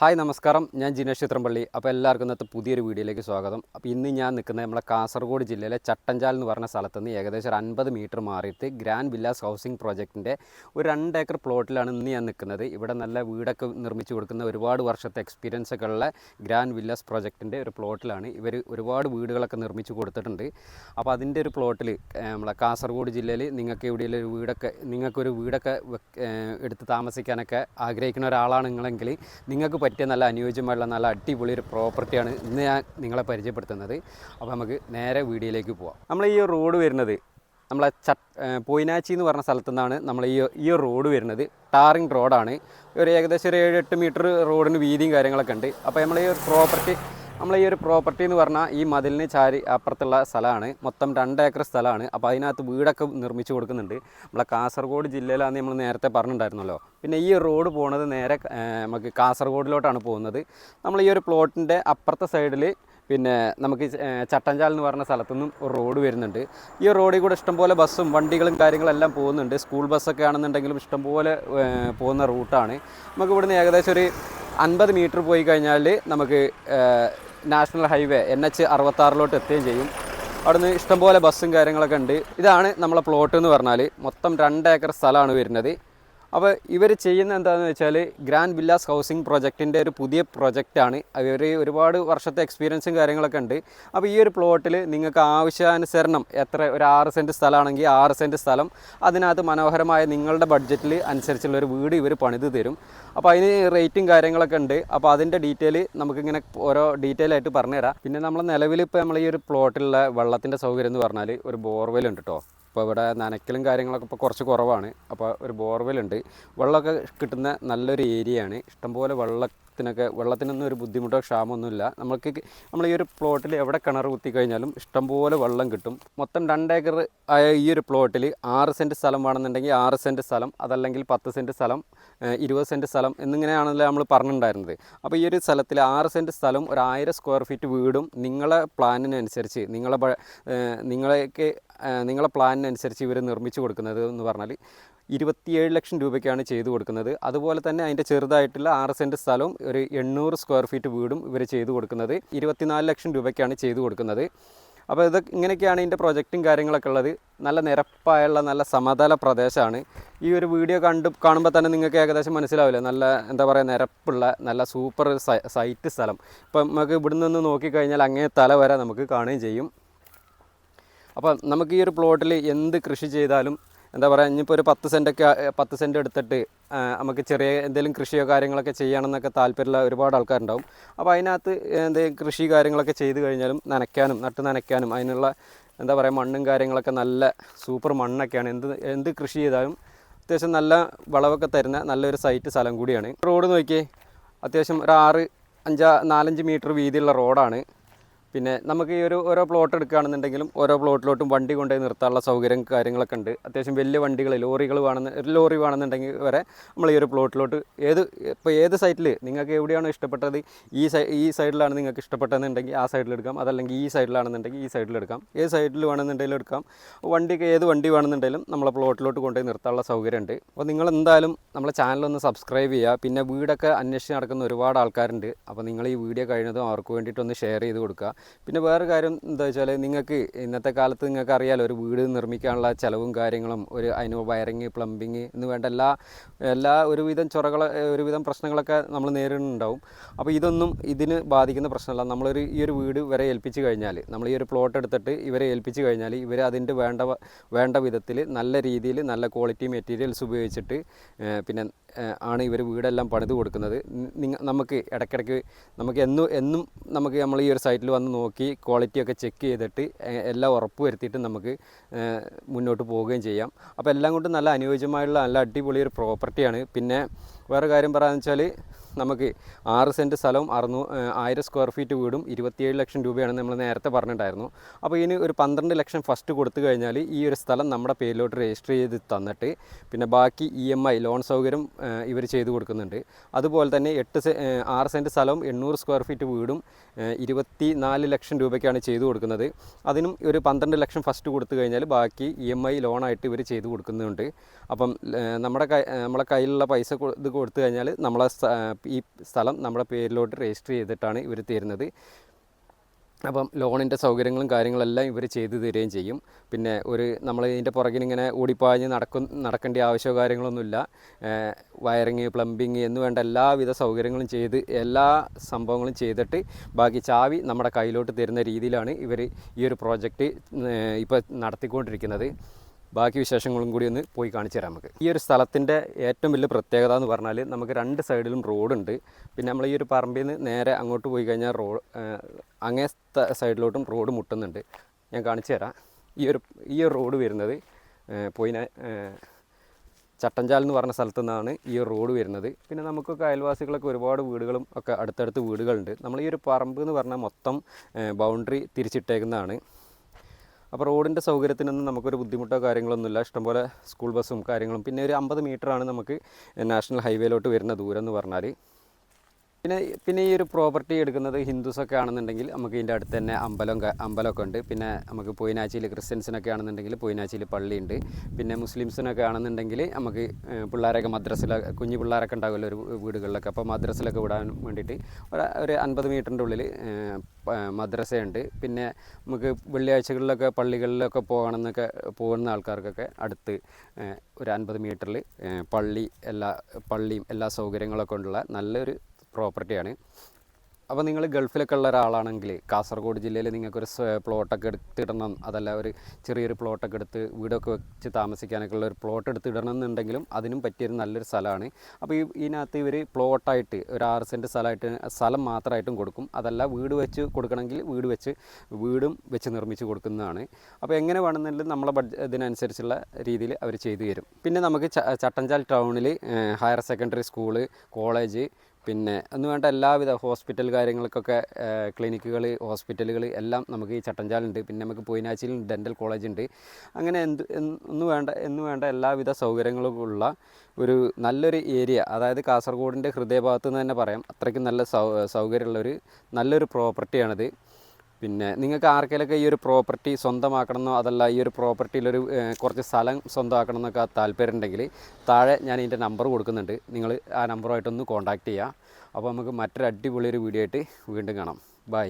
Hi നമസ്കാരം. ഞാൻ ജിനേഷ് ചിത്രംപള്ളി അപ്പോൾ എല്ലാവർക്കും ഇന്നത്തെ പുതിയൊരു വീഡിയോയിലേക്ക് സ്വാഗതം. അപ്പോൾ ഇന്ന് ഞാൻ നിൽക്കുന്നത് നമ്മുടെ കാസർഗോഡ് ജില്ലയിലെ ചട്ടഞ്ചാൽ എന്ന് പറഞ്ഞ സ്ഥലത്ത് നിന്ന് ഏകദേശം ഒരു അൻപത് മീറ്റർ മാറിയിട്ട് ഗ്രാൻഡ് വില്ലാസ് ഹൗസിംഗ് പ്രോജക്റ്റിന്റെ ഒരു രണ്ട് ഏക്കർ പ്ലോട്ടിലാണ് ഇന്ന് ഞാൻ നിൽക്കുന്നത്. ഇവിടെ നല്ല വീടൊക്കെ നിർമ്മിച്ചു കൊടുക്കുന്ന ഒരുപാട് വർഷത്തെ എക്സ്പീരിയൻസ് ഒക്കെ ഉള്ള ഗ്രാൻഡ് വില്ലാസ് പ്രോജക്റ്റിന്റെ ഒരു പ്ലോട്ടിലാണ്. ഇവർ ഒരുപാട് വീടുകളൊക്കെ നിർമ്മിച്ചു കൊടുത്തിട്ടുണ്ട്. അപ്പോൾ അതിന്റെ ഒരു പ്ലോട്ടിൽ നമ്മളെ കാസർഗോഡ് ജില്ലയിൽ നിങ്ങൾക്ക് എവിടെയെങ്കിലും ഒരു വീടൊക്കെ നിങ്ങൾക്കൊരു വീടൊക്കെ എടുത്ത് താമസിക്കാനൊക്കെ ആഗ്രഹിക്കുന്ന ഒരാളാണ് നിങ്ങളെങ്കിൽ നിങ്ങൾക്ക് പറ്റിയ നല്ല അനുയോജ്യമായുള്ള നല്ല അടിപൊളി ഒരു പ്രോപ്പർട്ടിയാണ് ഇന്ന് ഞാൻ നിങ്ങളെ പരിചയപ്പെടുത്തുന്നത്. അപ്പോൾ നമുക്ക് നേരെ വീഡിയോയിലേക്ക് പോവാം. നമ്മൾ ഈ റോഡ് വരുന്നത് നമ്മളെ ഏഹ് പൊയിനാച്ചി എന്ന് പറഞ്ഞ സ്ഥലത്തു നിന്നാണ് നമ്മൾ ഈ ഈ റോഡ് വരുന്നത്. ടാറിങ് റോഡാണ്. ഒരു ഏകദേശം ഒരു ഏഴ് എട്ട് മീറ്റർ റോഡിന് വീതിയും കാര്യങ്ങളൊക്കെ ഉണ്ട്. അപ്പോൾ നമ്മൾ ഈ പ്രോപ്പർട്ടി നമ്മൾ ഈ ഒരു പ്രോപ്പർട്ടി എന്ന് പറഞ്ഞാൽ ഈ മതിലിന് ചാരി അപ്പുറത്തുള്ള സ്ഥലമാണ്. മൊത്തം രണ്ട് ഏക്കർ സ്ഥലമാണ്. അപ്പോൾ അതിനകത്ത് വീടൊക്കെ നിർമ്മിച്ചു കൊടുക്കുന്നുണ്ട്. നമ്മളെ കാസർഗോഡ് ജില്ലയിലാണ് നമ്മൾ നേരത്തെ പറഞ്ഞിട്ടുണ്ടായിരുന്നല്ലോ പിന്നെ ഈ റോഡ് പോകുന്നത് നേരെ നമുക്ക് കാസർഗോഡിലോട്ടാണ് പോകുന്നത്. നമ്മൾ ഈ ഒരു പ്ലോട്ടിന്റെ അപ്പുറത്തെ സൈഡിൽ പിന്നെ നമുക്ക് ചട്ടഞ്ചാൽ എന്ന് പറഞ്ഞ സ്ഥലത്തുനിന്നും ഒരു റോഡ് വരുന്നുണ്ട്. ഈ റോഡിൽ കൂടെ ഇഷ്ടംപോലെ ബസ്സും വണ്ടികളും കാര്യങ്ങളെല്ലാം പോകുന്നുണ്ട്. സ്കൂൾ ബസ്സൊക്കെ ആണെന്നുണ്ടെങ്കിലും ഇഷ്ടംപോലെ പോകുന്ന റൂട്ടാണ്. നമുക്ക് ഇവിടുന്ന് ഏകദേശം ഒരു അൻപത് മീറ്റർ പോയി കഴിഞ്ഞാൽ നമുക്ക് നാഷണൽ ഹൈവേ എൻ എച്ച് അറുപത്താറിലോട്ട് എത്തുകയും ചെയ്യും. അവിടുന്ന് ഇഷ്ടംപോലെ ബസ്സും കാര്യങ്ങളൊക്കെ ഉണ്ട്. ഇതാണ് നമ്മളെ പ്ലോട്ട് എന്ന് പറഞ്ഞാൽ മൊത്തം രണ്ട് ഏക്കർ സ്ഥലമാണ് വരുന്നത്. അപ്പോൾ ഇവർ ചെയ്യുന്ന എന്താണെന്ന് വെച്ചാൽ ഗ്രാൻഡ് വില്ലാസ് ഹൗസിംഗ് പ്രൊജക്റ്റിന്റെ ഒരു പുതിയ പ്രൊജക്റ്റാണ്. അവർ ഒരുപാട് വർഷത്തെ എക്സ്പീരിയൻസും കാര്യങ്ങളൊക്കെ ഉണ്ട്. അപ്പോൾ ഈ ഒരു പ്ലോട്ടിൽ നിങ്ങൾക്ക് ആവശ്യാനുസരണം എത്ര ഒരു ആറ് സെന്റ് സ്ഥലമാണെങ്കിൽ ആറ് സെന്റ് സ്ഥലം. അതിനകത്ത് മനോഹരമായ നിങ്ങളുടെ ബഡ്ജറ്റിൽ അനുസരിച്ചുള്ള ഒരു വീട് ഇവർ പണിത് തരും. അപ്പോൾ അതിന് റേറ്റും കാര്യങ്ങളൊക്കെ ഉണ്ട്. അപ്പോൾ അതിന്റെ ഡീറ്റെയിൽ നമുക്കിങ്ങനെ ഓരോ ഡീറ്റെയിൽ ആയിട്ട് പറഞ്ഞുതരാം. പിന്നെ നമ്മൾ നിലവിൽ ഇപ്പോൾ നമ്മൾ ഈ ഒരു പ്ലോട്ടിലുള്ള വെള്ളത്തിന്റെ സൗകര്യം എന്ന് പറഞ്ഞാൽ ഒരു ബോർവെൽ ഉണ്ട് കേട്ടോ അപ്പോൾ ഇവിടെ നനയ്ക്കലും കാര്യങ്ങളൊക്കെ ഇപ്പോൾ കുറച്ച് കുറവാണ്. അപ്പോൾ ഒരു ബോർവെൽ ഉണ്ട്. വെള്ളമൊക്കെ കിട്ടുന്ന നല്ലൊരു ഏരിയയാണ്. ഇഷ്ടംപോലെ വെള്ളത്തിനൊക്കെ വെള്ളത്തിനൊന്നും ഒരു ബുദ്ധിമുട്ടോ ക്ഷാമമൊന്നുമില്ല. നമുക്ക് നമ്മൾ ഈ ഒരു പ്ലോട്ടിൽ എവിടെ കിണർ കുത്തി കഴിഞ്ഞാലും ഇഷ്ടംപോലെ വെള്ളം കിട്ടും. മൊത്തം രണ്ടേക്കർ ആയ ഈ ഒരു പ്ലോട്ടിൽ ആറ് സെന്റ് സ്ഥലം വേണമെന്നുണ്ടെങ്കിൽ ആറ് സെന്റ് സ്ഥലം അതല്ലെങ്കിൽ പത്ത് സെന്റ് സ്ഥലം ഇരുപത് സെന്റ് സ്ഥലം എന്നിങ്ങനെയാണല്ലോ നമ്മൾ പറഞ്ഞിട്ടുണ്ടായിരുന്നത്. അപ്പോൾ ഈ ഒരു സ്ഥലത്തിൽ ആറ് സെന്റ് സ്ഥലം ഒരു ആയിരം സ്ക്വയർ ഫീറ്റ് വീടും നിങ്ങളെ പ്ലാനിനനുസരിച്ച് നിങ്ങളെ നിങ്ങളേക്ക് നിങ്ങളെ പ്ലാനിനനുസരിച്ച് ഇവർ നിർമ്മിച്ചു കൊടുക്കുന്നത് എന്ന് പറഞ്ഞാൽ ഇരുപത്തിയേഴ് ലക്ഷം രൂപയ്ക്കാണ് ചെയ്തു കൊടുക്കുന്നത്. അതുപോലെ തന്നെ അതിന്റെ ചെറുതായിട്ടുള്ള ആറ് സെന്റ് സ്ഥലവും ഒരു എണ്ണൂറ് സ്ക്വയർ ഫീറ്റ് വീടും ഇവർ ചെയ്തു കൊടുക്കുന്നത്. ഇരുപത്തിനാല് ലക്ഷം രൂപയ്ക്കാണ് ചെയ്തു കൊടുക്കുന്നത്. അപ്പോൾ ഇത് ഇങ്ങനെയൊക്കെയാണ് ഇതിന്റെ പ്രൊജക്റ്റും കാര്യങ്ങളൊക്കെ ഉള്ളത്. നല്ല നിരപ്പായുള്ള നല്ല സമതല പ്രദേശമാണ്. ഈ ഒരു വീഡിയോ കണ്ട് കാണുമ്പോൾ തന്നെ നിങ്ങൾക്ക് ഏകദേശം മനസ്സിലാവില്ല? നല്ല എന്താ പറയുക നിരപ്പുള്ള നല്ല സൂപ്പർ സൈറ്റ് സ്ഥലം. ഇപ്പം നമുക്ക് ഇവിടുന്ന് നിന്ന് നോക്കിക്കഴിഞ്ഞാൽ അങ്ങേ തല വരെ നമുക്ക് കാണുകയും ചെയ്യും. അപ്പം നമുക്ക് ഈ ഒരു പ്ലോട്ടിൽ എന്ത് കൃഷി ചെയ്താലും എന്താ പറയുക ഇനിയിപ്പോൾ ഒരു പത്ത് സെന്റൊക്കെ പത്ത് സെന്റ് എടുത്തിട്ട് നമുക്ക് ചെറിയ എന്തെങ്കിലും കൃഷിയോ കാര്യങ്ങളൊക്കെ ചെയ്യണമെന്നൊക്കെ താല്പര്യമുള്ള ഒരുപാട് ആൾക്കാരുണ്ടാവും. അപ്പോൾ അതിനകത്ത് എന്തെങ്കിലും കൃഷി കാര്യങ്ങളൊക്കെ ചെയ്ത് കഴിഞ്ഞാലും നനയ്ക്കാനും നട്ട് നനയ്ക്കാനും അതിനുള്ള എന്താ പറയുക മണ്ണും കാര്യങ്ങളൊക്കെ നല്ല സൂപ്പർ മണ്ണൊക്കെയാണ്. എന്ത് എന്ത് കൃഷി ചെയ്താലും അത്യാവശ്യം നല്ല വളവൊക്കെ തരുന്ന നല്ലൊരു സൈറ്റ് സ്ഥലം കൂടിയാണ്. റോഡ് നോക്കിയേ അത്യാവശ്യം ഒരു ആറ് അഞ്ചാ നാലഞ്ച് മീറ്റർ വീതിയുള്ള റോഡാണ്. പിന്നെ നമുക്ക് ഈ ഒരു ഓരോ പ്ലോട്ട് എടുക്കുകയാണെന്നുണ്ടെങ്കിലും ഓരോ പ്ലോട്ടിലോട്ടും വണ്ടി കൊണ്ടുപോയി നിർത്താനുള്ള സൗകര്യം കാര്യങ്ങളൊക്കെ ഉണ്ട്. അത്യാവശ്യം വലിയ വണ്ടികൾ ലോറികൾ വേണമെന്ന് ഒരു ലോറി വേണമെന്നുണ്ടെങ്കിൽ വരെ നമ്മൾ ഈ ഒരു പ്ലോട്ടിലോട്ട് ഏത് ഇപ്പോൾ ഏത് സൈറ്റിൽ നിങ്ങൾക്ക് എവിടെയാണോ ഇഷ്ടപ്പെട്ടത് ഈ സൈ ഈ സൈഡിലാണ് നിങ്ങൾക്ക് ഇഷ്ടപ്പെട്ടതെന്നുണ്ടെങ്കിൽ ആ സൈഡിൽ എടുക്കാം. അതല്ലെങ്കിൽ ഈ സൈഡിലാണെന്നുണ്ടെങ്കിൽ ഈ സൈഡിൽ എടുക്കാം. ഏത് സൈഡിൽ വേണമെന്നുണ്ടെങ്കിലും എടുക്കാം. വണ്ടിക്ക് ഏത് വണ്ടി വേണമെന്നുണ്ടെങ്കിലും നമ്മളെ പ്ലോട്ടിലോട്ട് കൊണ്ടുപോയി നിർത്താനുള്ള സൗകര്യമുണ്ട് അപ്പോൾ നിങ്ങൾ എന്തായാലും നമ്മളെ ചാനലൊന്ന് സബ്സ്ക്രൈബ് ചെയ്യുക. പിന്നെ വീടൊക്കെ അന്വേഷിച്ച് നടക്കുന്ന ഒരുപാട് ആൾക്കാരുണ്ട്. അപ്പോൾ നിങ്ങൾ ഈ വീഡിയോ കഴിയുന്നതും അവർക്ക് വേണ്ടിയിട്ടൊന്ന് ഷെയർ ചെയ്ത് കൊടുക്കുക. പിന്നെ വേറെ കാര്യം എന്താ വെച്ചാൽ നിങ്ങൾക്ക് ഇന്നത്തെ കാലത്ത് നിങ്ങൾക്ക് അറിയാലോ ഒരു വീട് നിർമ്മിക്കാനുള്ള ചിലവും കാര്യങ്ങളും ഒരു അതിന് വയറിങ് പ്ലംബിങ് എന്ന് വേണ്ട എല്ലാ എല്ലാ ഒരുവിധം ചൊറകൾ ഒരുവിധം പ്രശ്നങ്ങളൊക്കെ നമ്മൾ നേരിടുന്നുണ്ടാവും. അപ്പോൾ ഇതൊന്നും ഇതിന് ബാധിക്കുന്ന പ്രശ്നമല്ല. നമ്മളൊരു ഈ ഒരു വീട് ഇവരെ ഏൽപ്പിച്ച് കഴിഞ്ഞാൽ നമ്മൾ ഈ ഒരു പ്ലോട്ട് എടുത്തിട്ട് ഇവരെ ഏൽപ്പിച്ച് കഴിഞ്ഞാൽ ഇവർ അതിന്റെ വേണ്ട വേണ്ട വിധത്തിൽ നല്ല രീതിയിൽ നല്ല ക്വാളിറ്റി മെറ്റീരിയൽസ് ഉപയോഗിച്ചിട്ട് പിന്നെ ആണ് ഇവർ വീടെല്ലാം പണിത് കൊടുക്കുന്നത്. നമുക്ക് ഇടയ്ക്കിടയ്ക്ക് നമുക്ക് എന്നും എന്നും നമുക്ക് നമ്മൾ ഈ ഒരു സൈറ്റിൽ വന്ന് നോക്കി ക്വാളിറ്റിയൊക്കെ ചെക്ക് ചെയ്തിട്ട് എല്ലാം ഉറപ്പ് വരുത്തിയിട്ട് നമുക്ക് മുന്നോട്ട് പോവുകയും ചെയ്യാം. അപ്പോൾ എല്ലാം കൊണ്ടും നല്ല അനുയോജ്യമായുള്ള നല്ല അടിപൊളി ഒരു പ്രോപ്പർട്ടിയാണ് പിന്നെ വേറെ കാര്യം പറയാമെന്ന് വെച്ചാൽ നമുക്ക് ആറ് സെന്റ് സ്ഥലവും അറുന്നൂ ആയിരം സ്ക്വയർ ഫീറ്റ് വീടും ഇരുപത്തിയേഴ് ലക്ഷം രൂപയാണ് നമ്മൾ നേരത്തെ പറഞ്ഞിട്ടുണ്ടായിരുന്നു. അപ്പോൾ ഇതിന് ഒരു പന്ത്രണ്ട് ലക്ഷം ഫസ്റ്റ് കൊടുത്തു കഴിഞ്ഞാൽ ഈ ഒരു സ്ഥലം നമ്മുടെ പേരിലോട്ട് രജിസ്റ്റർ ചെയ്ത് തന്നിട്ട് പിന്നെ ബാക്കി ഇ എം ഐ ലോൺ സൗകര്യം ഇവർ ചെയ്തു കൊടുക്കുന്നുണ്ട്. അതുപോലെ തന്നെ എട്ട് സെ ആറ് സെന്റ് സ്ഥലവും എണ്ണൂറ് സ്ക്വയർ ഫീറ്റ് വീടും ഇരുപത്തി നാല് ലക്ഷം രൂപയ്ക്കാണ് ചെയ്തു കൊടുക്കുന്നത്. അതിനും ഒരു പന്ത്രണ്ട് ലക്ഷം ഫസ്റ്റ് കൊടുത്തു കഴിഞ്ഞാൽ ബാക്കി ഇ എം ഐ ലോണായിട്ട് ഇവർ ചെയ്തു കൊടുക്കുന്നുണ്ട്. അപ്പം നമ്മുടെ കൈ നമ്മളെ കയ്യിലുള്ള പൈസ ഇത് കൊടുത്തു കഴിഞ്ഞാൽ നമ്മളെ ഈ സ്ഥലം നമ്മുടെ പേരിലോട്ട് രജിസ്റ്റർ ചെയ്തിട്ടാണ് ഇവർ തരുന്നത്. അപ്പം ലോണിന്റെ സൗകര്യങ്ങളും കാര്യങ്ങളെല്ലാം ഇവർ ചെയ്തു തരികയും ചെയ്യും. പിന്നെ ഒരു നമ്മൾ ഇതിന്റെ പുറകിൽ ഇങ്ങനെ ഓടിപ്പാഞ്ഞ് നടക്കും നടക്കേണ്ട ആവശ്യമോ കാര്യങ്ങളൊന്നുമില്ല. വയറിങ് പ്ലംബിങ് എന്ന് വേണ്ട എല്ലാവിധ സൗകര്യങ്ങളും ചെയ്ത് എല്ലാ സംഭവങ്ങളും ചെയ്തിട്ട് ബാക്കി ചാവി നമ്മുടെ കയ്യിലോട്ട് തരുന്ന രീതിയിലാണ് ഇവർ ഈ ഒരു പ്രോജക്റ്റ് ഇപ്പോൾ നടത്തിക്കൊണ്ടിരിക്കുന്നത്. ബാക്കി വിശേഷങ്ങളും കൂടി ഒന്ന് പോയി കാണിച്ചു തരാം നമുക്ക്. ഈ ഒരു സ്ഥലത്തിന്റെ ഏറ്റവും വലിയ പ്രത്യേകത എന്ന് പറഞ്ഞാൽ നമുക്ക് രണ്ട് സൈഡിലും റോഡുണ്ട്. പിന്നെ നമ്മൾ ഈ ഒരു പറമ്പിൽ നിന്ന് നേരെ അങ്ങോട്ട് പോയി കഴിഞ്ഞാൽ റോഡ് അങ്ങേ സൈഡിലോട്ടും റോഡ് മുട്ടുന്നുണ്ട്. ഞാൻ കാണിച്ചു തരാം. ഈ ഒരു ഈ ഒരു റോഡ് വരുന്നത് പോയി ചട്ടഞ്ചാൽ എന്ന് പറഞ്ഞ സ്ഥലത്തു നിന്നാണ് ഈ റോഡ് വരുന്നത്. പിന്നെ നമുക്കൊക്കെ അയൽവാസികളൊക്കെ ഒരുപാട് വീടുകളും ഒക്കെ അടുത്തടുത്ത് വീടുകളുണ്ട്. നമ്മൾ ഈ ഒരു പറമ്പ് എന്ന് പറഞ്ഞാൽ മൊത്തം ബൗണ്ടറി തിരിച്ചിട്ടേക്കുന്നതാണ്. അപ്പോൾ റോഡിന്റെ സൗകര്യത്തിനൊന്നും നമുക്കൊരു ബുദ്ധിമുട്ടോ കാര്യങ്ങളൊന്നുമില്ല. ഇഷ്ടംപോലെ സ്കൂൾ ബസ്സും കാര്യങ്ങളും. പിന്നെ ഒരു അമ്പത് മീറ്ററാണ് നമുക്ക് നാഷണൽ ഹൈവേയിലോട്ട് വരുന്ന ദൂരം എന്ന് പറഞ്ഞാൽ പിന്നെ പിന്നെ ഈ ഒരു പ്രോപ്പർട്ടി എടുക്കുന്നത് ഹിന്ദുസൊക്കെ ആണെന്നുണ്ടെങ്കിൽ നമുക്ക് ഇതിന്റെ അടുത്ത് തന്നെ അമ്പലം അമ്പലമൊക്കെ ഉണ്ട്. പിന്നെ നമുക്ക് പൊയിനാച്ചിയിൽ ക്രിസ്ത്യൻസിനൊക്കെ ആണെന്നുണ്ടെങ്കിൽ പൊയിനാച്ചിയിൽ പള്ളിയുണ്ട് പിന്നെ മുസ്ലിംസിനൊക്കെ ആണെന്നുണ്ടെങ്കിൽ നമുക്ക് പിള്ളേരൊക്കെ മദ്രസില കുഞ്ഞു പിള്ളേരൊക്കെ ഉണ്ടാകുമല്ലോ ഒരു വീടുകളിലൊക്കെ. അപ്പോൾ മദ്രസിലൊക്കെ വിടാൻ വേണ്ടിയിട്ട് ഒരു അൻപത് മീറ്ററിന്റെ ഉള്ളിൽ മദ്രസയുണ്ട്. പിന്നെ നമുക്ക് വെള്ളിയാഴ്ചകളിലൊക്കെ പള്ളികളിലൊക്കെ പോകണമെന്നൊക്കെ പോകുന്ന ആൾക്കാർക്കൊക്കെ അടുത്ത് ഒരു അൻപത് മീറ്ററിൽ പള്ളി എല്ലാ പള്ളിയും എല്ലാ സൗകര്യങ്ങളൊക്കെ ഉള്ള നല്ലൊരു പ്രോപ്പർട്ടിയാണ് അപ്പോൾ നിങ്ങൾ ഗൾഫിലൊക്കെ ഉള്ള ഒരാളാണെങ്കിൽ കാസർഗോഡ് ജില്ലയിൽ നിങ്ങൾക്കൊരു പ്ലോട്ടൊക്കെ എടുത്തിടണം. അതല്ല ഒരു ചെറിയൊരു പ്ലോട്ടൊക്കെ എടുത്ത് വീടൊക്കെ വെച്ച് താമസിക്കാനൊക്കെ ഉള്ള ഒരു പ്ലോട്ട് എടുത്തിടണം എന്നുണ്ടെങ്കിലും അതിനും പറ്റിയൊരു നല്ലൊരു സ്ഥലമാണ്. അപ്പോൾ ഈ ഇതിനകത്ത് ഇവർ പ്ലോട്ടായിട്ട് ഒരു ആറ് സെന്റ് സ്ഥലമായിട്ട് സ്ഥലം മാത്രമായിട്ടും കൊടുക്കും. അതല്ല വീട് വെച്ച് കൊടുക്കണമെങ്കിൽ വീട് വെച്ച് വീടും വെച്ച് നിർമ്മിച്ച് കൊടുക്കുന്നതാണ്. അപ്പോൾ എങ്ങനെ വേണമെന്നുണ്ടെങ്കിലും നമ്മളെ ബഡ്ജ ഇതിനനുസരിച്ചുള്ള രീതിയിൽ അവർ ചെയ്തു തരും. പിന്നെ നമുക്ക് ചട്ടഞ്ചാൽ ടൗണിൽ ഹയർ സെക്കൻഡറി സ്കൂൾ കോളേജ് പിന്നെ എന്ന് വേണ്ട എല്ലാവിധ ഹോസ്പിറ്റൽ കാര്യങ്ങൾക്കൊക്കെ ക്ലിനിക്കുകൾ ഹോസ്പിറ്റലുകൾ എല്ലാം നമുക്ക് ഈ ചട്ടഞ്ചാലുണ്ട്. പിന്നെ നമുക്ക് പൊയിനാച്ചിയിൽ ഡെന്റൽ കോളേജ് ഉണ്ട് അങ്ങനെ എന്ത് എന്ന് വേണ്ട എന്ന് വേണ്ട എല്ലാവിധ സൗകര്യങ്ങളും ഉള്ള ഒരു നല്ലൊരു ഏരിയ അതായത് കാസർഗോഡിന്റെ ഹൃദയഭാഗത്ത് നിന്ന് തന്നെ പറയാം. അത്രയ്ക്കും നല്ല സൗ സൗകര്യമുള്ളൊരു നല്ലൊരു പ്രോപ്പർട്ടിയാണിത്. പിന്നെ നിങ്ങൾക്ക് ആർക്കെങ്കിലൊക്കെ ഈ ഒരു പ്രോപ്പർട്ടി സ്വന്തമാക്കണമെന്നോ അതല്ല ഈ ഒരു പ്രോപ്പർട്ടിയിലൊരു കുറച്ച് സ്ഥലം സ്വന്തമാക്കണം എന്നൊക്കെ താല്പര്യം ഉണ്ടെങ്കിൽ താഴെ ഞാൻ ഇതിന്റെ നമ്പർ കൊടുക്കുന്നുണ്ട്. നിങ്ങൾ ആ നമ്പറുമായിട്ടൊന്ന് കോൺടാക്റ്റ് ചെയ്യുക. അപ്പോൾ നമുക്ക് മറ്റൊരു അടിപൊളി ഒരു വീഡിയോ ആയിട്ട് വീണ്ടും കാണാം. ബൈ